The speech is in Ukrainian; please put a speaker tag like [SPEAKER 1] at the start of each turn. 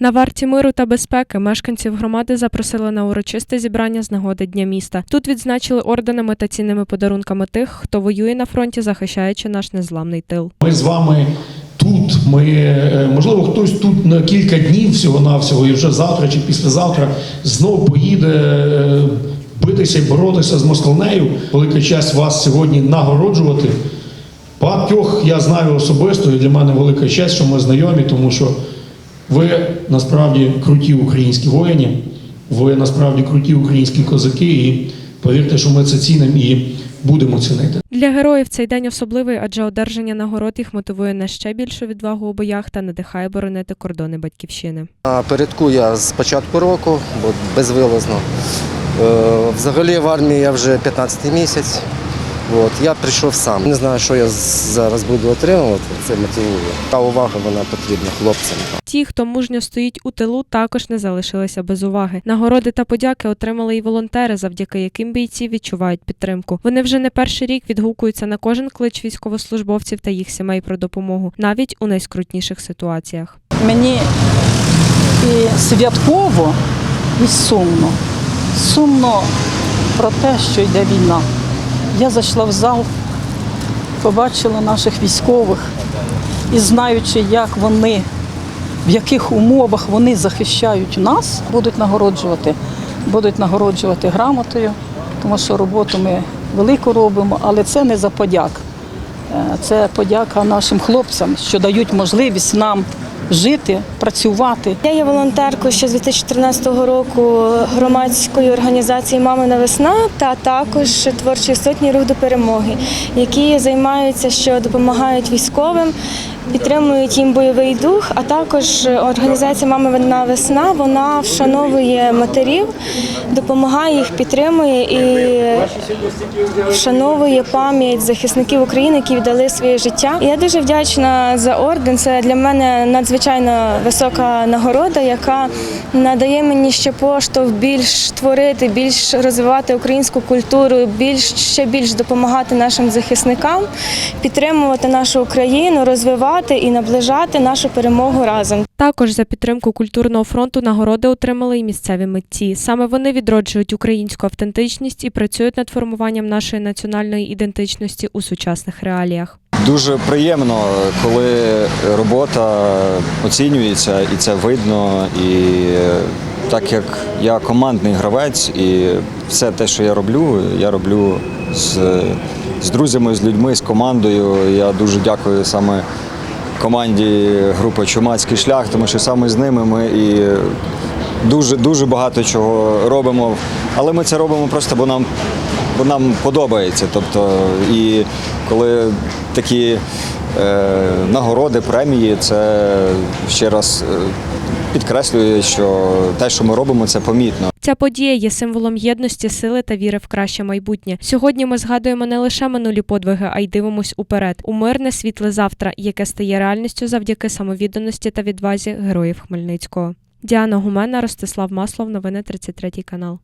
[SPEAKER 1] На варті миру та безпеки мешканців громади запросили на урочисте зібрання з нагоди Дня міста. Тут відзначили орденами та цінними подарунками тих, хто воює на фронті, захищаючи наш незламний тил.
[SPEAKER 2] Ми з вами тут. Ми, е, можливо, хтось тут на кілька днів всього-навсього, і вже завтра чи післязавтра знов поїде е, битися і боротися з москалнею. Велика честь вас сьогодні нагороджувати. Багатьох я знаю особисто, і для мене велика честь, що ми знайомі, тому що ви насправді круті українські воїні, ви насправді круті українські козаки, і повірте, що ми це цінимо і будемо цінити.
[SPEAKER 1] Для героїв цей день особливий, адже одержання нагород їх мотивує на ще більшу відвагу у боях та надихає боронити кордони батьківщини.
[SPEAKER 3] А Передку я з початку року, бо безвилазно. Е, Взагалі в армії я вже 15-й місяць. От, я прийшов сам. Не знаю, що я зараз буду отримувати, це мотивує. Та увага вона потрібна хлопцям.
[SPEAKER 1] Ті, хто мужньо стоїть у тилу, також не залишилися без уваги. Нагороди та подяки отримали і волонтери, завдяки яким бійці відчувають підтримку. Вони вже не перший рік відгукуються на кожен клич військовослужбовців та їх сімей про допомогу, навіть у найскрутніших ситуаціях.
[SPEAKER 4] Мені і святково, і сумно. Сумно про те, що йде війна. Я зайшла в зал, побачила наших військових. І знаючи, як вони, в яких умовах вони захищають нас, будуть нагороджувати, будуть нагороджувати грамотою, тому що роботу ми велику робимо, але це не за подяк. Е, Це подяка нашим хлопцям, що дають можливість нам жити, працювати.
[SPEAKER 5] Я є волонтеркою ще з 2014 року громадської організації Мамина весна та також творчої сотні рух до перемоги, які займаються, що допомагають військовим, підтримують їм бойовий дух. А також організація Мамина весна вона вшановує матерів, допомагає їх, підтримує і вшановує пам'ять захисників України, які віддали своє життя. Я дуже вдячна за орден. Це для мене надзвичайно висока нагорода, яка надає мені ще поштовх більш творити, більш розвивати українську культуру, більш ще більш допомагати нашим захисникам, підтримувати нашу Україну, розвивати і наближати нашу перемогу разом.
[SPEAKER 1] Також за підтримку культурного фронту нагороди отримали і місцеві митці. Саме вони відроджують українську автентичність і працюють над формуванням нашої національної ідентичності у сучасних реаліях.
[SPEAKER 6] Дуже приємно, коли робота оцінюється і це видно. І так як я командний гравець, і все те, що я роблю, я роблю з, з друзями, з людьми, з командою. Я дуже дякую саме команді групи Чумацький шлях, тому що саме з ними ми і дуже дуже багато чого робимо. Але ми це робимо просто, бо нам бо нам подобається. Тобто, і коли такі е, нагороди, премії, це ще раз е, підкреслює, що те, що ми робимо, це помітно.
[SPEAKER 1] Ця подія є символом єдності, сили та віри в краще майбутнє. Сьогодні ми згадуємо не лише минулі подвиги, а й дивимось уперед у мирне світле завтра, яке стає реальністю завдяки самовідданості та відвазі героїв Хмельницького. Діана Гумена, Ростислав Маслов, новини 33 канал.